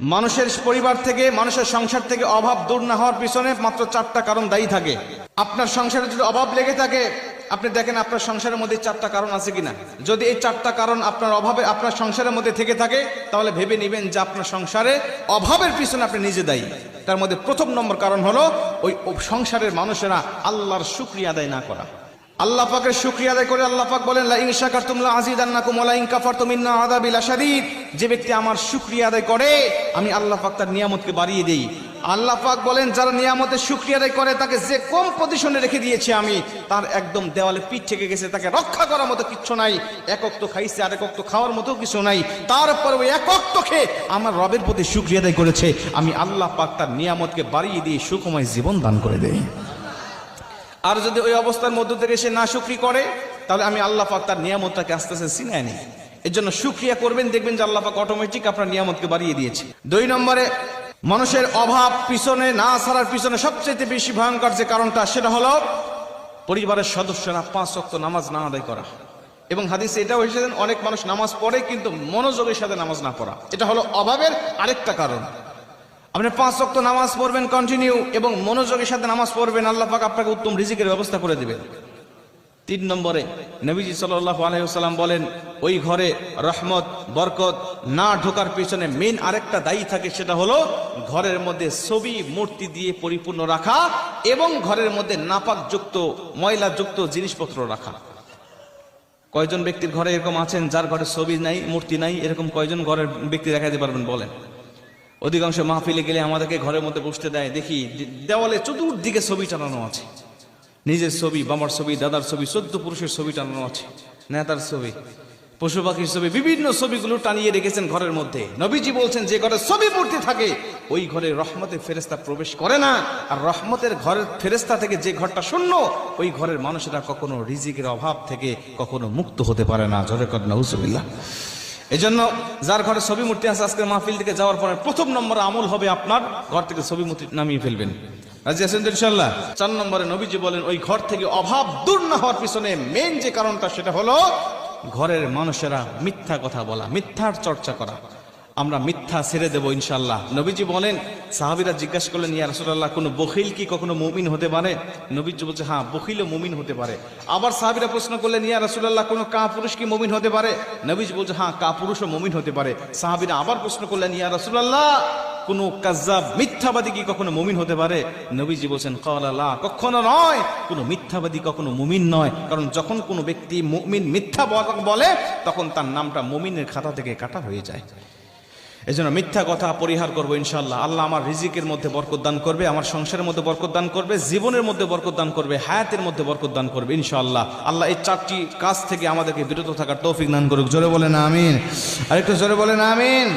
মানুষের পরিবার থেকে, মানুষের সংসার থেকে অভাব দূর না হওয়ার পিছনে মাত্র চারটা কারণ দায়ী থাকে। আপনার সংসারে যদি অভাব লেগে থাকে, আপনি দেখেন আপনার সংসারের মধ্যে চারটা কারণ আছে কিনা। যদি এই চারটা কারণ আপনার অভাবে, আপনার সংসারের মধ্যে থেকে থাকে, তাহলে ভেবে নেবেন যে আপনার সংসারে অভাবের পিছনে আপনি নিজে দায়ী। তার মধ্যে প্রথম নম্বর কারণ হলো, ওই সংসারের মানুষেরা আল্লাহর শুক্রিয়া আদায় না করা। আল্লাহ পাকের শুক্রিয়া আদায় করে আল্লাহ পাক বলেন, লা ইন শাকারতুম লা আযীদান্নাকুম ওয়া লা ইন কাফারতুম ইন্না আযাবি লাশাদীদ। যে ব্যক্তি আমার শুক্রিয়া আদায় করে, আমি আল্লাহ পাক তার নিয়ামতকে বাড়িয়ে দেই। আল্লাহ পাক বলেন, যারা নিয়ামতের শুক্রিয়া আদায় করে, তাকে যে কম পজিশনে রেখে দিয়েছি আমি, তার একদম দেওয়ালে পিঠ থেকে গেছে, তাকে রক্ষা করার মতো কিচ্ছু নাই একক তো খাইছে আর একক তো খাওয়ার মতো কিছু নাই। তারপরে ওই একক তো খেয়ে আমার রবের প্রতি শুক্রিয়া আদায় করেছে, আমি আল্লাহ পাক তার নিয়ামতকে বাড়িয়ে দিয়ে সুখময় জীবন দান করে দেই। আর যদি ওই অবস্থার মধ্য থেকে সে না শুক্রি করে, তাহলে আমি আল্লাহ পাক তার নিয়ামতটাকে আস্তে আস্তে সিনায় নিই। এর জন্য সুক্রিয়া করবেন, দেখবেন যে আল্লাহ পাক অটোমেটিক আপনার নিয়ামতকে বাড়িয়ে দিয়েছে। দুই নম্বরে, মানুষের অভাব পিছনে, না ছাড়ার পিছনে সবচেয়ে বেশি ভয়ঙ্কর যে কারণটা, সেটা হলো পরিবারের সদস্যরা পাঁচ অক্ত নামাজ না আদায় করা। এবং হাদিসে এটাও এসেছেন অনেক মানুষ নামাজ পড়ে কিন্তু মনোযোগের সাথে নামাজ না পড়া। এটা হলো অভাবের আরেকটা কারণ। আপনি পাঁচ ওয়াক্ত নামাজ পড়বেন কন্টিনিউ এবং মনোযোগের সাথে নামাজ পড়বেন, আল্লাহ পাক আপনাকে উত্তম রিজিকের ব্যবস্থা করে দেবেন। তিন নম্বরে, নবীজি সাল্লাহ আলহিহাল্লাম বলেন, ওই ঘরে রহমত, বরকত না ঢোকার পিছনে মেন আরেকটা দায়ী থাকে, সেটা হলো ঘরের মধ্যে ছবি, মূর্তি দিয়ে পরিপূর্ণ রাখা এবং ঘরের মধ্যে নাপাকযুক্ত, ময়লাযুক্ত জিনিসপত্র রাখা। কয়জন ব্যক্তির ঘরে এরকম আছেন, যার ঘরে ছবি নাই, মূর্তি নাই, এরকম কয়জন ঘরের ব্যক্তি দেখাতে পারবেন, বলেন। অধিকাংশ মাহফিলে গেলে আমাদেরকে ঘরের মধ্যে বসতে দেয়। দেখি দেওয়ালে চতুর্দিকে ছবি টানানো আছে। নিজের ছবি, বাবার ছবি, দাদার ছবি, চোদ্দ পুরুষের ছবি টানানো আছে, নেতার ছবি। পশু পাখির ছবি, বিভিন্ন ছবিগুলো টানিয়ে রেখেছেন ঘরের মধ্যে। নবীজি বলছেন, যে ঘরে ছবি মূর্তি থাকে, ওই ঘরে রহমতের ফেরেস্তা প্রবেশ করে না। আর রহমতের ঘরের ফেরেস্তা থেকে যে ঘরটা শূন্য, ওই ঘরের মানুষেরা কখনো রিজিকের অভাব থেকে কখনো মুক্ত হতে পারে না। জরে কর, নাউজুবিল্লাহ। এই জন্য যার ঘরে ছবি মূর্তি আছে আজকে মাহফিল থেকে যাওয়ার পরে প্রথম নম্বরে আমল হবে আপনার ঘর থেকে ছবি মূর্তি নামিয়ে ফেলবেন। রাজি আছেন ইনশাল্লাহ চার নম্বরে নবীজি বলেন, ওই ঘর থেকে অভাব দূর না হওয়ার পিছনে মেন যে কারণটা সেটা হলো ঘরের মানুষেরা মিথ্যা কথা বলা, মিথ্যার চর্চা করা। আমরা মিথ্যা ছেড়ে দেবো ইনশাল্লাহ নবীজি বলেন, সাহাবিরা জিজ্ঞাসা করলেন, ইয়া রাসূলুল্লাহ, কোনো বখিল কি কখনো মুমিন হতে পারে? নবীজি বলছে হ্যাঁ বখিলও মুমিন হতে পারে। আবার সাহাবিরা প্রশ্ন করলেন, ইয়া রাসূলুল্লাহ, কোনো কা পুরুষ কি মুমিন হতে পারে? নবীজি বলছে হ্যাঁ কা পুরুষও মুমিন হতে পারে। সাহাবিরা আবার প্রশ্ন করলেন, ইয়া রাসূলুল্লাহ, কোনো কাজাব মিথ্যাবাদী কি কখনো মুমিন হতে পারে? নবীজি বলছেন, কালা কখনো নয়, কোনো মিথ্যাবাদী কখনো মুমিন নয়। কারণ যখন কোনো ব্যক্তি মুমিন মিথ্যা বলে, তখন তার নামটা মুমিনের খাতা থেকে কাটা হয়ে যায়। এই জন্য মিথ্যা কথা পরিহার করব ইনশাল্লাহ আল্লাহ আমার রিজিকের মধ্যে বরকত দান করবে, আমার সংসারের মধ্যে বরকত দান করবে, জীবনের মধ্যে বরকত দান করবে, হায়াতের মধ্যে বরকত দান করবে ইনশাল্লাহ আল্লাহ এই চারটি কাজ থেকে আমাদেরকে বিরত থাকার তৌফিক দান করুক। জোরে বলেন আমিন। আরেকটু জোরে বলেন আমিন।